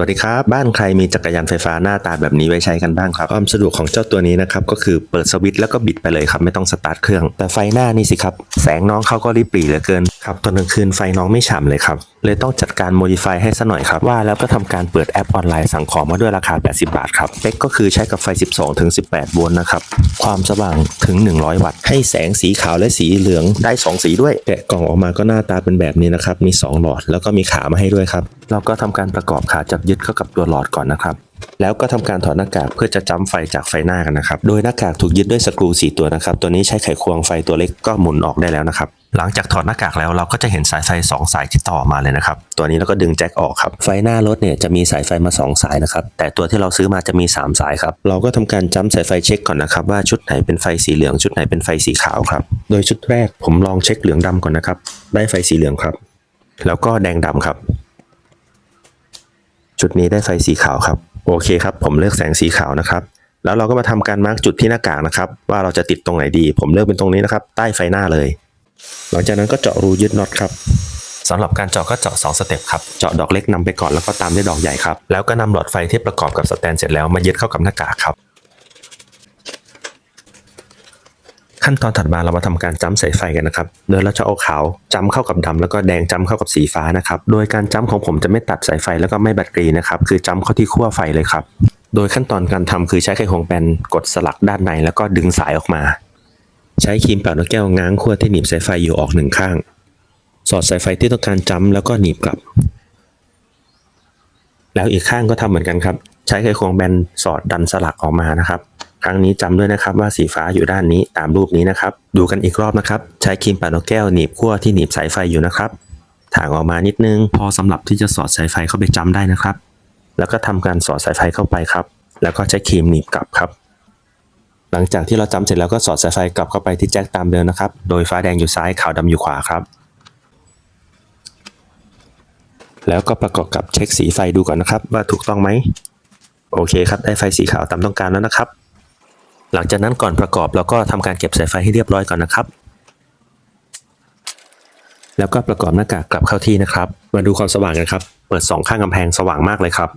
วัสดีครับ บ้านใครมีจักรยานไฟฟ้าหน้าตาแบบนี้ไว้ใช้กันบ้างครับความสะดวกของเจ้าตัวนี้นะครับก็คือเปิดสวิตช์แล้วก็บิดไปเลยครับไม่ต้องสตาร์ทเครื่อง แต่ไฟหน้านี่สิครับ แสงน้องเขาก็ริบหรี่เหลือเกินครับตอนกลางคืนไฟน้องไม่ฉ่ำเลยครับ เลยต้องจัดการโมดิฟายให้ซะหน่อยครับ ว่าแล้วก็ทำการเปิดแอปออนไลน์สั่งของมาด้วยราคา 80 บาทครับเป๊กก็คือใช้กับไฟ 12 ถึง 18 โวลต์นะครับความสว่างถึง 100 วัตต์ ให้แสงสีขาวและสีเหลืองได้ 2 สีด้วยแกะกล่องออกมาก็หน้าตาเป็นแบบนี้นะครับมี 2 หลอดแล้วก็มีขามาให้ด้วยครับเราก็ทำการประกอบขาจับยึดเข้ากับตัวหลอดก่อนนะครับ แล้วก็ทำการถอดหน้ากากเพื่อจะจ้ำไฟจากไฟหน้ากันนะครับ โดยหน้ากากถูกยึดด้วยสกรู4ตัวนะครับ ตัวนี้ใช้ไขควงไฟตัวเล็กก็หมุนออกได้แล้วนะครับ หลังจากถอดหน้ากากแล้วเราก็จะเห็นสายไฟ 2 สายที่ต่อมาเลยนะครับ ตัวนี้เราก็ดึงแจ็คออกครับ ไฟหน้ารถเนี่ยจะมีสายไฟมา 2 สายนะครับ แต่ตัวที่เราซื้อมาจะมี 3 สายครับ เราก็ทำการจ้ำสายไฟเช็คก่อนนะครับว่าชุดไหนเป็นไฟสีเหลือง ชุดไหนเป็นไฟสีขาวครับ โดยชุดแรกผมลองเช็คเหลืองดำก่อนนะครับ ได้ไฟสีเหลืองครับ แล้วก็แดงดำครับ จุดนี้ได้ไฟสีขาวครับ โอเคครับ ผมเลือกแสงสีขาวนะครับ แล้วเราก็มาทำการมาร์กจุดที่หน้ากากนะครับ ว่าเราจะติดตรงไหนดี ผมเลือกเป็นตรงนี้นะครับ ใต้ไฟหน้าเลย หลังจากนั้นก็เจาะรูยึดน็อตครับสำหรับการเจาะก็เจาะ2สเต็ปครับ เจาะดอกเล็กนำไปก่อนแล้วก็ตามด้วยดอกใหญ่ครับ แล้วก็นำหลอดไฟที่ประกอบกับสแตนเสร็จแล้วมายึดเข้ากับหน้ากากครับ ขั้นตอนถัดมาเรามาทำการจ้ำสายไฟกันนะครับ โดยเราจะเอาขาวจ้ำเข้ากับดำแล้วก็แดงจ้ำเข้ากับสีฟ้านะครับ โดยการจ้ำของผมจะไม่ตัดสายไฟแล้วก็ไม่แบตเตอรี่นะครับ คือจ้ำเข้าที่ขั้วไฟเลยครับ โดยขั้นตอนการทำคือใช้ไขควงแบนกดสลักด้านในแล้วก็ดึงสายออกมา ใช้ครีมเป่านกแก้วง้างขั้วที่หนีบสายไฟอยู่ออกหนึ่งข้าง สอดสายไฟที่ต้องการจ้ำแล้วก็หนีบกลับ แล้วอีกข้างก็ทำเหมือนกันครับ ใช้ไขควงแบนสอดดันสลักออกมานะครับ ครั้งนี้จำด้วยนะครับว่าสีฟ้าอยู่ด้านนี้ตามรูปนี้นะครับ ดูกันอีกรอบนะครับ ใช้ครีมปานกแก้วหนีบขั้วที่หนีบสายไฟอยู่นะครับถ่างออกมานิดนึง พอสำหรับที่จะสอดสายไฟเข้าไปจำได้นะครับ แล้วก็ทำการสอดสายไฟเข้าไปครับ แล้วก็ใช้ครีมหนีบกลับครับ หลังจากที่เราจำเสร็จแล้วก็สอดสายไฟกลับเข้าไปที่แจ็คตามเดิมนะครับ โดยฟ้าแดงอยู่ซ้ายขาวดำอยู่ขวาครับ แล้วก็ประกอบกับเช็คสีไฟดูก่อนนะครับ ว่าถูกต้องไหมโอเคครับ ได้ไฟสีขาวตามต้องการแล้วนะครับ หลังจากนั้นก่อนประกอบเราก็ทำการเก็บสายไฟให้เรียบร้อยก่อนนะครับ แล้วก็ประกอบหน้ากากกลับเข้าที่นะครับ มาดูความสว่างกันครับ เปิดสองข้างกำแพงสว่างมากเลยครับ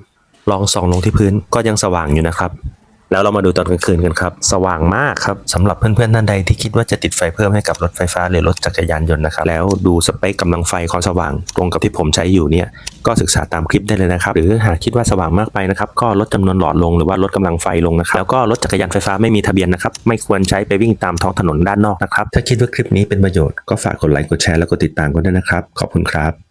ลองส่องลงที่พื้นก็ยังสว่างอยู่นะครับ แล้วเรามาดูตอนกลางคืนกันครับ สว่างมากครับสำหรับเพื่อนๆท่านใดที่คิดว่าจะติดไฟเพิ่มให้กับรถไฟฟ้าหรือรถจักรยานยนต์นะครับ แล้วดูสเปคกำลังไฟความสว่างตรงกับที่ผมใช้อยู่เนี่ยก็ศึกษาตามคลิปได้เลยนะครับ หรือหากคิดว่าสว่างมากไปนะครับ ก็ลดจำนวนหลอดลงหรือว่าลดกำลังไฟลงนะครับ แล้วก็รถจักรยานไฟฟ้าไม่มีทะเบียนนะครับ ไม่ควรใช้ไปวิ่งตามท้องถนนด้านนอกนะครับ ถ้าคิดว่าคลิปนี้เป็นประโยชน์ก็ฝากกดไลค์กดแชร์แล้วกดติดตามกันด้วยนะครับ ขอบคุณครับ